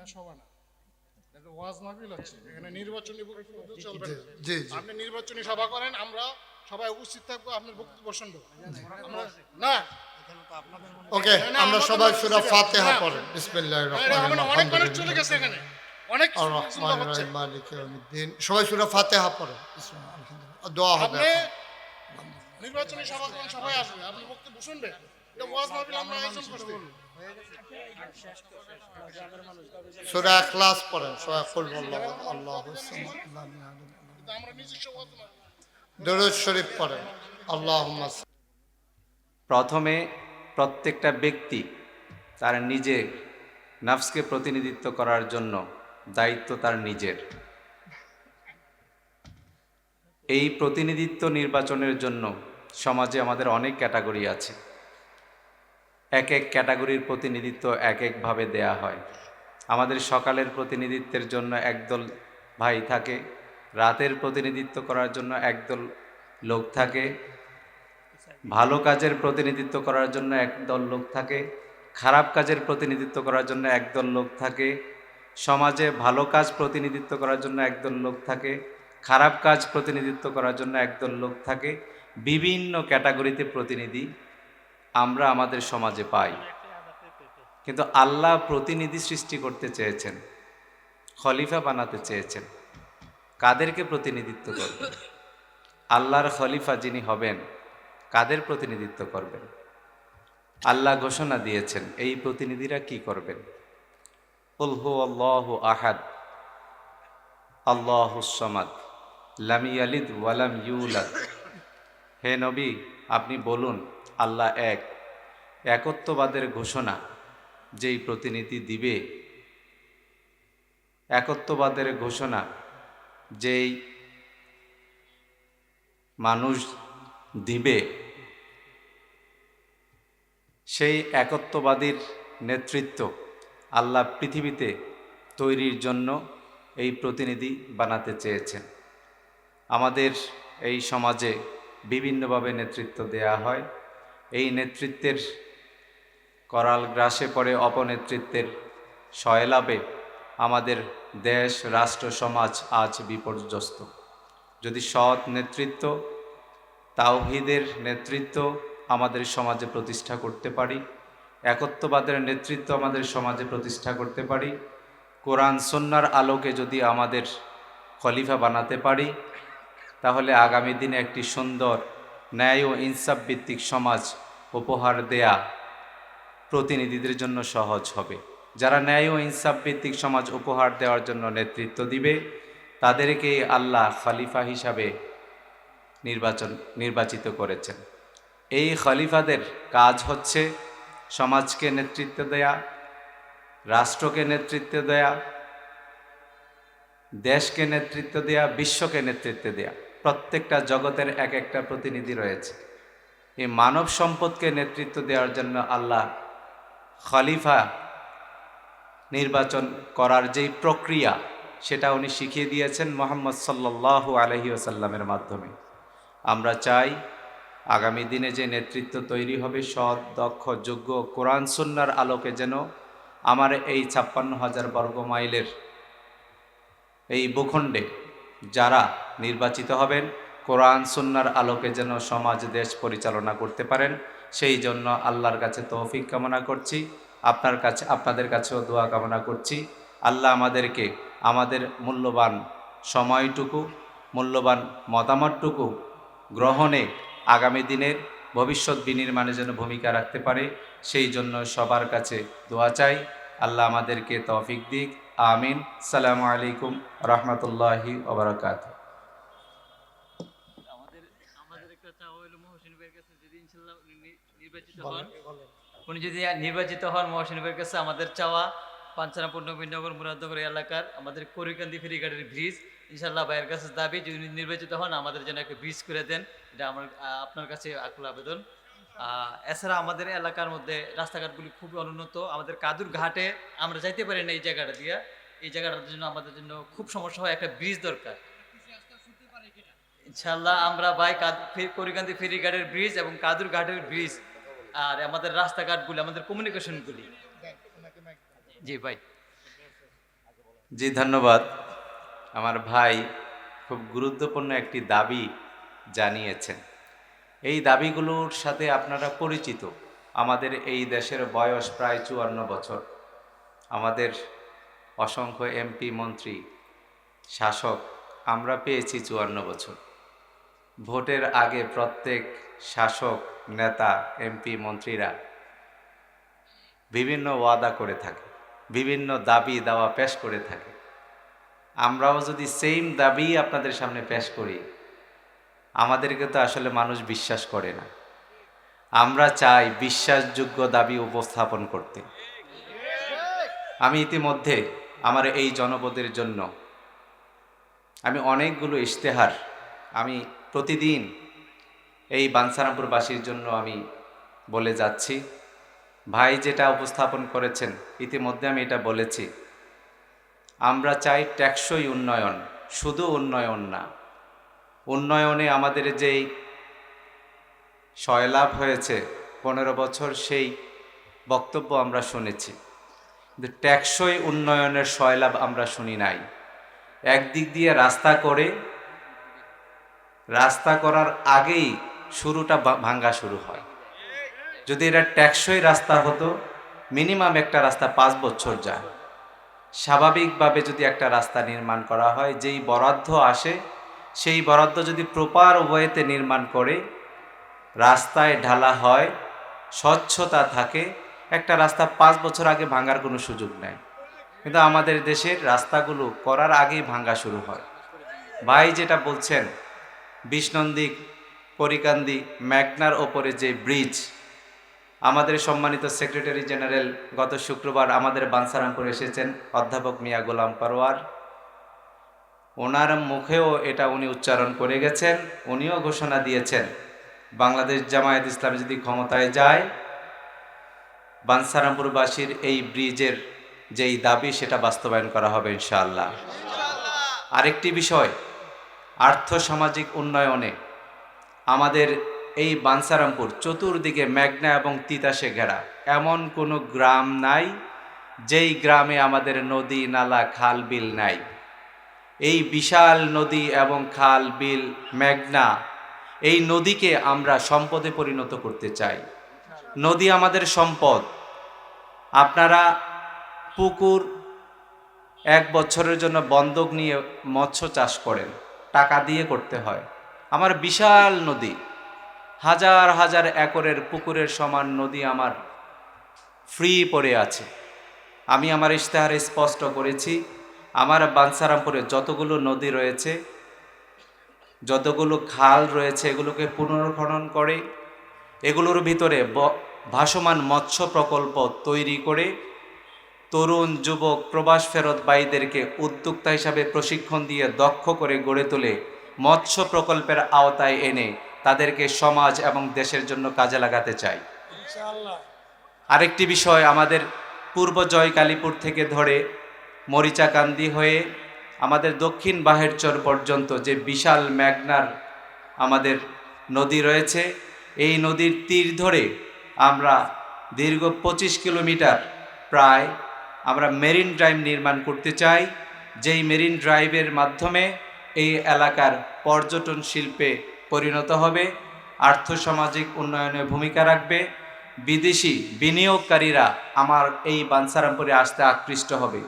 বিয়া সভা না। ওয়াজ মাহফিল হচ্ছে। এখানে নির্বাচনী বক্তব্য চলবে আপনি নির্বাচনী সভা করেন আমরা সবাই উপস্থিত থাকব আপনার বক্তব্য শুনব। না। ওকে আমরা সবাই সুরা ফাতিহা পড়েন বিসমিল্লাহির রহমানির রহিম। অনেক মানুষ চলে গেছে এখানে। অনেক সবাই সুরা ফাতিহা পড়েন বিসমিল্লাহ, আলহামদুলিল্লাহ। দোয়া হবে নির্বাচনী সভা করেন সবাই আসবে। আপনি বক্তব্য শুনবে। এটা ওয়াজ মাহফিল আমরা আয়োজন করছি। সূরা ইখলাস পড়েন, সবাই কুল আল্লাহু আল্লাহু দরুদ শরীফ পড়েন, আল্লাহুম্মা প্রথমে প্রত্যেকটা ব্যক্তি তার নিজে নাফসকে প্রতিনিধিত্ব করার জন্য দায়িত্ব তার নিজের। এই প্রতিনিধিত্ব নির্বাচনের জন্য সমাজে আমাদের অনেক ক্যাটাগরি আছে। এক এক ক্যাটাগরির প্রতিনিধিত্ব এক একভাবে দেয়া হয়। আমাদের সকালের প্রতিনিধিত্বের জন্য একদল ভাই থাকে, রাতের প্রতিনিধিত্ব করার জন্য একদল লোক থাকে, ভালো কাজের প্রতিনিধিত্ব করার জন্য একদল লোক থাকে, খারাপ কাজের প্রতিনিধিত্ব করার জন্য একদল লোক থাকে, সমাজে ভালো কাজ প্রতিনিধিত্ব করার জন্য একদল লোক থাকে, খারাপ কাজ প্রতিনিধিত্ব করার জন্য একদল লোক থাকে, বিভিন্ন ক্যাটাগরিতে প্রতিনিধি। আমরা আমাদের সমাজে পাই। কিন্তু আল্লাহ প্রতিনিধি সৃষ্টি করতে চেয়েছেন, খলিফা বানাতে চেয়েছেন। কাদেরকে প্রতিনিধিত্ব করবেন? আল্লাহর খলিফা যিনি হবেন, কাদের প্রতিনিধিত্ব করবেন? আল্লাহ ঘোষণা দিয়েছেন, এই প্রতিনিধিরা কি করবেন? উলহু আল্লাহ আহাদ আল্লাহ সমাদ, লাম ইয়ালিদ ওয়ালাম ইউলাদ। হে নবী, আপনি বলুন আল্লাহ এক, একত্ববাদের ঘোষণা যেই প্রতিনিধি দিবে। একত্ববাদের ঘোষণা যেই মানুষ দিবে, সেই একত্ববাদীর নেতৃত্ব আল্লাহ পৃথিবীতে তৈরির জন্য এই প্রতিনিধি বানাতে চেয়েছেন। আমাদের এই সমাজে বিভিন্নভাবে নেতৃত্ব দেয়া হয়। এই নেতৃত্বের করাল গ্রাসে পড়ে অপনেতৃত্বের সয়লাভে আমাদের দেশ, রাষ্ট্র, সমাজ আজ বিপর্যস্ত। যদি সৎ নেতৃত্ব, তাওহিদের নেতৃত্ব আমাদের সমাজে প্রতিষ্ঠা করতে পারি, একত্ববাদের নেতৃত্ব আমাদের সমাজে প্রতিষ্ঠা করতে পারি, কোরআন সন্ন্যার আলোকে যদি আমাদের খলিফা বানাতে পারি, তাহলে আগামী দিনে একটি সুন্দর ন্যায় ও ইনসাফ ভিত্তিক সমাজ উপহার দেয়া প্রতিনিধিদের জন্য সহজ হবে। যারা ন্যায় ও ইনসাফ ভিত্তিক সমাজ উপহার দেওয়ার জন্য নেতৃত্ব দিবে তাদেরকে আল্লাহ খালিফা হিসাবে নির্বাচন, নির্বাচিত করেছেন। এই খলিফাদের কাজ হচ্ছে সমাজকে নেতৃত্ব দেয়া, রাষ্ট্রকে নেতৃত্ব দেয়া, দেশকে নেতৃত্ব দেয়া, বিশ্বকে নেতৃত্ব দেয়া। প্রত্যেকটা জগতের এক একটা প্রতিনিধি রয়েছে। এই মানব সম্পদকে নেতৃত্ব দেওয়ার জন্য আল্লাহ খলিফা নির্বাচন করার যেই প্রক্রিয়া, সেটা উনি শিখিয়ে দিয়েছেন মোহাম্মদ সাল্লাল্লাহু আলহি ওসাল্লামের মাধ্যমে। আমরা চাই আগামী দিনে যে নেতৃত্ব তৈরি হবে, সৎ, দক্ষ, যোগ্য কোরআন সুন্নার আলোকে যেন আমার এই ছাপ্পান্ন হাজার বর্গ মাইলের এই ভূখণ্ডে যারা নির্বাচিত হবেন, কোরআন, সুন্নার আলোকে যেন সমাজ, দেশ পরিচালনা করতে পারেন, সেই জন্য আল্লাহর কাছে তৌফিক কামনা করছি। আপনার কাছে, আপনাদের কাছেও দোয়া কামনা করছি। আল্লাহ আমাদেরকে আমাদের মূল্যবান সময়টুকু, মূল্যবান মতামতটুকু গ্রহণে আগামী দিনের ভবিষ্যৎ বিনির্মাণে যেন ভূমিকা রাখতে পারে, সেই জন্য সবার কাছে দোয়া চাই। আল্লাহ আমাদেরকে তৌফিক দিক। আমিন। সালামু আলাইকুম রহমতুল্লাহি ওবরাকাত আমাদের আমাদের একটা চাওয়া হলো মহসিন ভাইয়ের কাছে যদি ইনশাল্লাহ উনি নির্বাচিত হন। যদি নির্বাচিত হন মহসিন ভাইয়ের কাছে আমাদের চাওয়া পাঞ্চানা পূর্ণবীনগর মুরাদনগর এলাকার আমাদের করিকান্দি ফেরিঘাটের ব্রিজ ইনশাল্লাহ ভাইয়ের কাছে দাবি যদি উনি নির্বাচিত হন আমাদের জন্য একটা ব্রিজ করে দেন। এটা আমার আপনার কাছে আকুল আবেদন। আহ, এছাড়া আমাদের এলাকার মধ্যে রাস্তাঘাটগুলি খুবই অনুন্নত। আমাদের কাদুর ঘাটে আমরা যাইতে পারি না এই জায়গাটা দিয়ে। এই জায়গাটার জন্য আমাদের জন্য খুব সমস্যা হয়, একটা ব্রিজ দরকার। ইনশাল্লাহ আমরা ভাই কাদ- ফে- করিকান্দি ফেরিঘাটের ব্রিজ এবং কাদুর ঘাটের ব্রিজ আর আমাদের রাস্তাঘাটগুলি, আমাদের কমিউনিকেশনগুলি জি ভাই। জি, ধন্যবাদ। আমার ভাই খুব গুরুত্বপূর্ণ একটি দাবি জানিয়েছেন। এই দাবিগুলোর সাথে আপনারা পরিচিত। আমাদের এই দেশের বয়স প্রায় চুয়ান্ন বছর। আমাদের অসংখ্য এমপি, মন্ত্রী, শাসক, আমরা পেয়েছি চুয়ান্ন বছর। ভোটের আগে প্রত্যেক শাসক, নেতা, এমপি, মন্ত্রীরা বিভিন্ন ওয়াদা করে থাকে, বিভিন্ন দাবি দাওয়া পেশ করে থাকে। আমরাও যদি সেম দাবি আপনাদের সামনে পেশ করি, আমাদেরকে তো আসলে মানুষ বিশ্বাস করে না। আমরা চাই বিশ্বাসযোগ্য দাবি উপস্থাপন করতে। আমি ইতিমধ্যে আমার এই জনপদের জন্য। আমি অনেকগুলো ইশতেহার, আমি প্রতিদিন এই বাঞ্ছারামপুরবাসীর জন্য আমি বলে যাচ্ছি। ভাই যেটা উপস্থাপন করেছেন, ইতিমধ্যে আমি এটা বলেছি। আমরা চাই টেকসই উন্নয়ন, শুধু উন্নয়ন না। উন্নয়নে আমাদের যেই সয়লাভ হয়েছে, পনেরো বছর সেই বক্তব্য আমরা শুনেছি। কিন্তু টেকসই উন্নয়নের সয়লাভ আমরা শুনি নাই। একদিক দিয়ে রাস্তা করে, রাস্তা করার আগেই শুরুটা ভাঙ্গা শুরু হয়। যদি এটা টেকসই রাস্তা হতো, মিনিমাম একটা রাস্তা পাঁচ বছর যায়। স্বাভাবিকভাবে যদি একটা রাস্তা নির্মাণ করা হয়, যেই বরাদ্দ আসে, সেই বরাদ্দ যদি প্রপার ওয়েতে নির্মাণ করে, রাস্তায় ঢালা হয়, স্বচ্ছতা থাকে একটা রাস্তা পাঁচ বছর আগে ভাঙার কোনো সুযোগ নেই। কিন্তু আমাদের দেশের রাস্তাগুলো করার আগেই ভাঙ্গা শুরু হয়। ভাই যেটা বলছেন, বিষ্ণন্দী করিকান্দি ম্যাগনার ওপরে যে ব্রিজ, আমাদের সম্মানিত সেক্রেটারি জেনারেল গত শুক্রবার আমাদের বানসারামপুর এসেছেন অধ্যাপক মিয়া গোলাম পারোয়ার। ওনার মুখেও এটা উনি উচ্চারণ করে গেছেন, উনিও ঘোষণা দিয়েছেন, বাংলাদেশ জামায়াত ইসলাম যদি ক্ষমতায় যায় বানসারামপুরবাসীর এই ব্রিজের যেই দাবি, সেটা বাস্তবায়ন করা হবে ইনশাআল্লাহ। আরেকটি বিষয় আর্থ সামাজিক উন্নয়নে আমাদের এই বানসারামপুর চতুর্দিকে মেঘনা এবং তিতাসে ঘেরা। এমন কোনো গ্রাম নাই, যেই গ্রামে আমাদের নদী, নালা, খাল, বিল নাই। এই বিশাল নদী এবং খাল, বিল, মেঘনা, এই নদীকে আমরা সম্পদে পরিণত করতে চাই। নদী আমাদের সম্পদ। আপনারা পুকুর এক বছরের জন্য বন্ধক নিয়ে মৎস্য চাষ করেন। টাকা দিয়ে করতে হয়। আমার বিশাল নদী। হাজার হাজার একরের পুকুরের সমান নদী আমার ফ্রি পড়ে আছে। আমি আমার ইশতেহারে স্পষ্ট করেছি, আমার বানসারামপুরে যতগুলো নদী রয়েছে, যতগুলো খাল রয়েছে, এগুলোকে পুনর্খনন করে এগুলোর ভিতরে ভাসমান মৎস্য প্রকল্প তৈরি করে তরুণ যুবক প্রবাস ফেরত ভাইদেরকে উদ্যোক্তা হিসাবে প্রশিক্ষণ দিয়ে দক্ষ করে গড়ে তোলে মৎস্য প্রকল্পের আওতায় এনে তাদেরকে সমাজ এবং দেশের জন্য কাজে লাগাতে চাই আরেকটি বিষয় আমাদের পূর্ব জয় কালীপুর থেকে ধরে মরিচাকান্দি হয়ে আমাদের দক্ষিণ বাহেরচর পর্যন্ত যে বিশাল ম্যাগনার আমাদের নদী রয়েছে এই নদীর তীর ধরে আমরা দীর্ঘ পঁচিশ কিলোমিটার প্রায় আমরা মেরিন ড্রাইভ নির্মাণ করতে চাই। যেই মেরিন ড্রাইভের মাধ্যমে এই এলাকার পর্যটন শিল্পে পরিণত হবে, আর্থসামাজিক উন্নয়নে ভূমিকা রাখবে, বিদেশি বিনিয়োগকারীরা আমার এই বানসারামপুরে আসতে আকৃষ্ট হবে।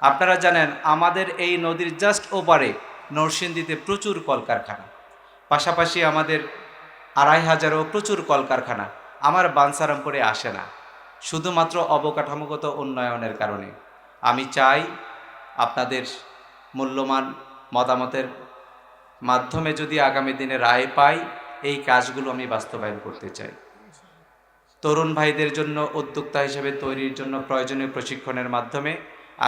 আপনারা জানেন, আমাদের এই নদীর জাস্ট ওপারে নরসিংদীতে প্রচুর কলকারখানা। পাশাপাশি আমাদের আড়াই হাজারও প্রচুর কলকারখানা আমার বানসারামপুরে আসে না, শুধুমাত্র অবকাঠামোগত উন্নয়নের কারণে। আমি চাই আপনাদের মূল্যমান মতামতের মাধ্যমে যদি আগামী দিনে রায় পাই, এই কাজগুলো আমি বাস্তবায়ন করতে চাই। তরুণ ভাইদের জন্য উদ্যোক্তা হিসেবে তৈরির জন্য প্রয়োজনীয় প্রশিক্ষণের মাধ্যমে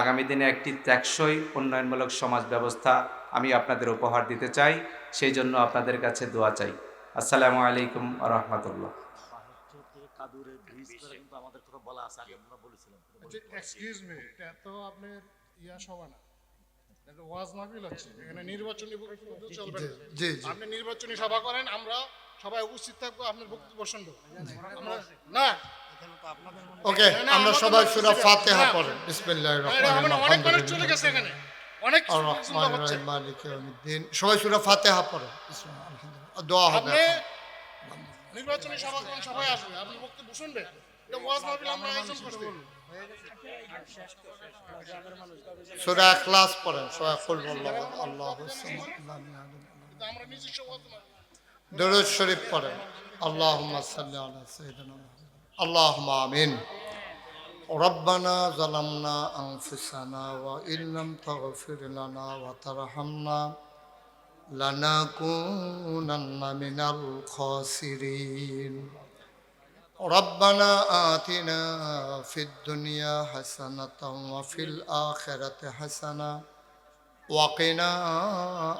আগামী দিনে একটি টেকসই উন্নয়নমূলক সমাজ ব্যবস্থা আমি আপনাদের উপহার দিতে চাই, সেই জন্য আপনাদের কাছে দোয়া চাই। আসসালামু আলাইকুম রহমতুল্লাহ। ইয়া আপনি নির্বাচনী সভা করেন আমরা সবাই উপস্থিত থাকব আপনার বক্তব্য শুনব। না। ওকে না, না, আমরা সবাই মধ্যে সুরা ছিল। ফাতিহা না। পড়েন বিসমিল্লাহির রহমানির রহিম। অনেক মানুষ চলে গেছে এখানে। অনেক আর সুন্দর রহমানির হচ্ছে রহিম মালিক ইয়াউমিদ্দিন। সবাই সুরা ফাতিহা পড়েন বিসমিল্লাহ, আলহামদুলিল্লাহ। দোয়া হবে আপনি এখন। নির্বাচনী সভা যখন সবাই আসবে আপনি বক্তব্য শুনবেন এটা ওয়াজ মাহফিল আমরা আয়োজন করছি সূরা ইখলাস পড়েন সবাই কুল আল্লাহু আল্লাহু সামাদ লাম ইয়ালিদ কিন্তু আমরা নিজস্ব ওয়াজ মাহফিল দরুদ শরীফ পড়েন আল্লাহুম্মা সাল্লি আলা সাইয়্যিদিনা মুহাম্মদ আল্লাহুম্মা আমিন ربنا ظلمنا أنفسنا وإن لم تغفر لنا وترحمنا لنكونن من الخاسرين ربنا آتنا في الدنيا حسنة وفي الآخرة حسنة وقنا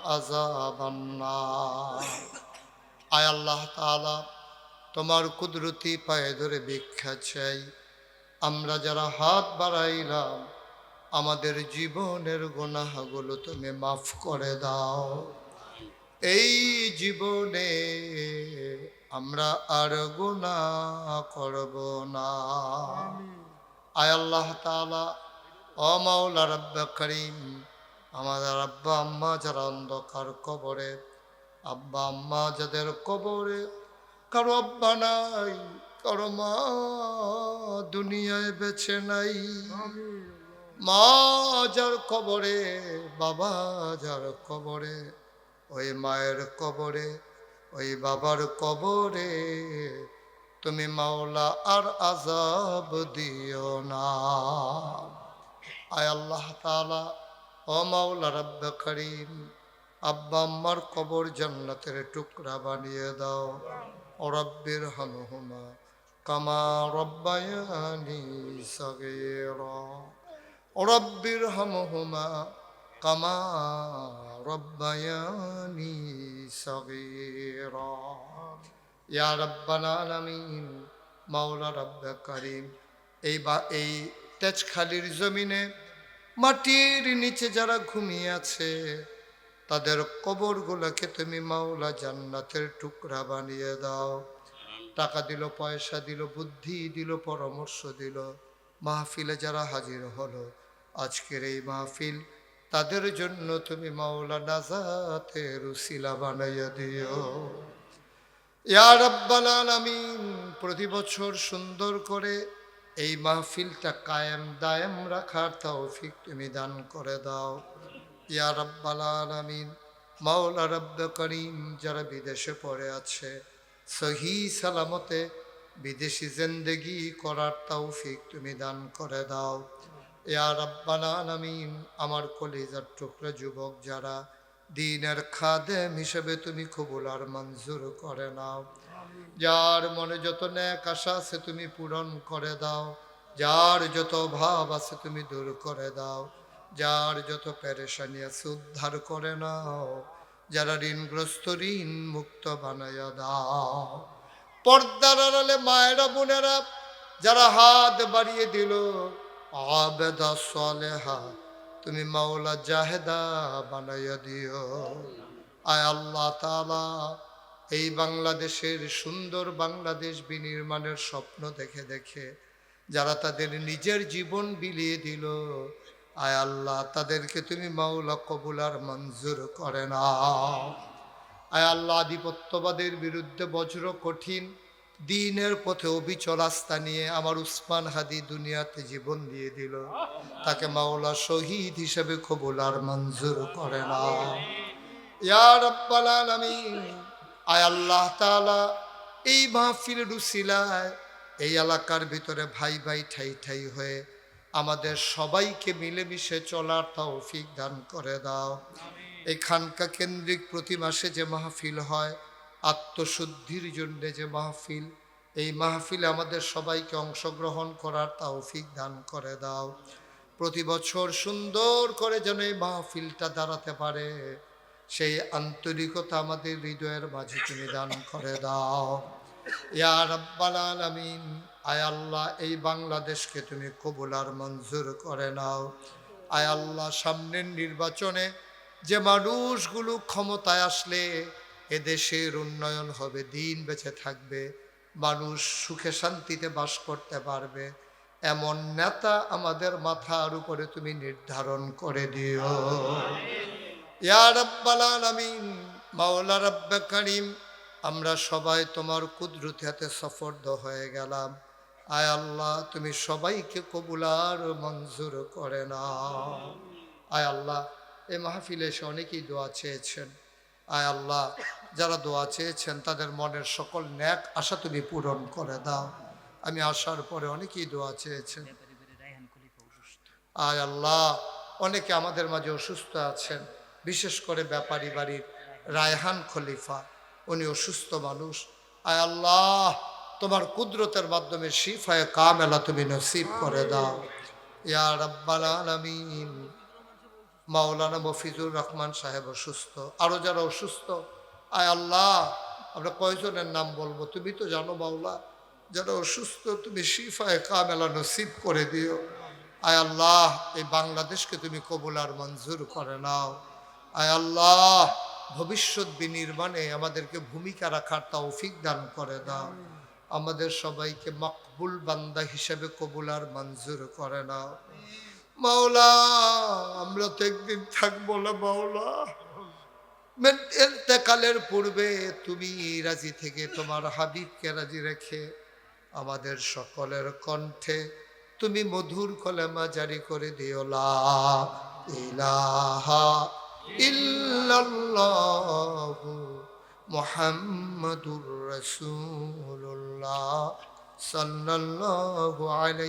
عذاب النار আয় আল্লাহ তাআলা তোমার কুদরতি পায়ে ধরে ভিক্ষা চাই আমরা যারা হাত বাড়াইলাম আমাদের জীবনের গুনাহগুলো তুমি মাফ করে দাও এই জীবনে আমরা আর গুনাহ করব না। আয় আল্লাহ তাআলা, ও মাওলা রব্ব করিম, আমাদের আব্বা আম্মা যারা অন্ধকার কবরে, আব্বা আম্মা যাদের কবরে কারও আব্বা নাই, কারও মা দুনিয়ায় বেছে নাই। মা যার কবরে, বাবা যার কবরে ওই মায়ের কবরে, ওই বাবার কবরে। তুমি মাওলা আর আজাব দিও না। আয় আল্লাহ তালা ও মাওলা রব্ব করিম, আব্বা আম্মার কবর জান্নাতের টুকরা বানিয়ে দাও। ও রব্বির হামহুমা কামা রব্বায়ানি সগীরা। ও রব্বির হামহুমা সগীরা। ইয়া রব্বাল আলামিন, মাওলা রব্ব করিম, এই বা, এই তেজখালির জমিনে, মাটির নিচে যারা ঘুমিয়ে আছে, তাদের কবরগুলোকে তুমি মাওলা জান্নাতের টুকরা বানিয়ে দাও। টাকা দিল, পয়সা দিল, বুদ্ধি দিল, পরামর্শ দিল। মাহফিলে যারা হাজির হলো, আজকের এই মাহফিল তাদের জন্য তুমি মাওলা নাজাতের উসিলা বানাইয়া দিও। ইয়া রাব্বাল আলামিন, প্রতি বছর সুন্দর করে এই মাহফিলটা কায়েম দায়েম রাখার তৌফিক তুমি দান করে দাও। ইয়া রাব্বাল আলামিন, মাওলা রব্ব করিম যারা বিদেশে পড়ে আছে, সহি সালামতে বিদেশি জিন্দেগি করার তৌফিক তুমি দান করে দাও। ইয়া রাব্বাল আলামিন আমার কলিজার টুকরা যুবক যারা দিনের খাদেম হিসেবে তুমি কবুল আর মঞ্জুর করে নাও। যার মনে যত ন্যাক আশা আছে তুমি পূরণ করে দাও। যার যত ভাব আছে তুমি দূর করে দাও। যার যত পেরেশানি আছে উদ্ধার করে নাও। যারা ঋণগ্রস্ত ঋণ মুক্ত বানাইয়া দাও। পর্দার আড়ালে মায়েরা বোনেরা যারা হাত বাড়িয়ে দিল আবেদা সলেহা, তুমি মাওলা জাহেদা বানাইয়া দিও। আয় আল্লাহ তালা এই বাংলাদেশের সুন্দর বাংলাদেশ বিনির্মাণের স্বপ্ন দেখে দেখে যারা তাদের নিজের জীবন বিলিয়ে দিল, আয় আল্লাহ, তাদেরকে তুমি মাওলা কবুলার মঞ্জুর করে না আয় আল্লাহ, আধিপত্যবাদের বিরুদ্ধে বজ্র কঠিন দিনের পথে অবিচল নিয়ে আমার উসমান হাদি দুনিয়াতে জীবন দিয়ে দিল। তাকে মাওলা শহীদ হিসেবে কবুলার মঞ্জুর করে না। আলামিন, আয় আল্লাহ তাআলা, এই মাহফিলের উসিলায় এই এলাকার ভিতরে ভাই ভাই ঠাই ঠাই হয়ে আমাদের সবাইকে মিলেমিশে চলার তৌফিক দান করে দাও। এই খানকা কেন্দ্রিক প্রতি মাসে যে মাহফিল হয় আত্মশুদ্ধির জন্য যে মাহফিল, এই মাহফিলে আমাদের সবাইকে অংশগ্রহণ করার তৌফিক দান করে দাও। প্রতি বছর সুন্দর করে যেন এই মাহফিলটা দাঁড়াতে পারে, সেই আন্তরিকতা আমাদের হৃদয়ের মাঝে তুমি দান করে দাও। ইয়া রাব্বাল আলামিন, আয় আল্লাহ, এই বাংলাদেশকে তুমি কবুল আর মঞ্জুর করে নাও। আয় আল্লাহ, সামনের নির্বাচনে যে মানুষগুলো ক্ষমতায় আসলে এদেশের উন্নয়ন হবে, দিন বেঁচে থাকবে, মানুষ সুখে শান্তিতে বাস করতে পারবে। এমন নেতা আমাদের মাথার উপরে তুমি নির্ধারণ করে দিও। মাওলা রাব্বে করিম, আমরা সবাই তোমার কুদরত সফর্দ হয়ে গেলাম। আয় আল্লাহ, তুমি সবাইকে কবুলার মঞ্জুর করে না আয় আল্লাহ, এ মাহফিলে এসে অনেকেই দোয়া চেয়েছেন। আয় আল্লাহ যারা দোয়া চেয়েছেন, তাদের মনের সকল ন্যাক আশা তুমি পূরণ করে দাও। আমি আসার পরে অনেকেই দোয়া চেয়েছেন। আয় আল্লাহ, অনেকে আমাদের মাঝে অসুস্থ আছেন। বিশেষ করে ব্যাপারী বাড়ির রায়হান খলিফা, উনি অসুস্থ মানুষ। আয় আল্লাহ, তোমার কুদরতের মাধ্যমে শিফায় কামেলা তুমি নসিব করে দাও। ইয়া রাব্বাল মাওলানা মফিজুর রহমান সাহেব অসুস্থ। আরও যারা অসুস্থ আয় আল্লাহ, আমরা কয়জনের নাম বলব? তুমি তো জানো মাওলা, যারা অসুস্থ, তুমি শিফায় কামেলা নসিব করে দিও। আয় আল্লাহ, এই বাংলাদেশকে তুমি কবুল আর মঞ্জুর করে নাও। আয় আল্লাহ, ভবিষ্যৎ বিনির্মাণে আমাদেরকে ভূমিকা রাখার তৌফিক দান করে দাও। আমাদের সবাইকে মকবুল বান্দা হিসেবে কবুল আর মঞ্জুর করে নাও। মাওলা, আমরা তো একদিন থাকব না মাওলা। এতেকালের পূর্বে তুমি রাজি থেকে তোমার হাবিবকে রাজি রেখে আমাদের সকলের কণ্ঠে তুমি মধুর কলেমা জারি করে দিও ইলাহা ইল্লাল্লাহু মুহাম্মাদুর রাসূলুল্লাহ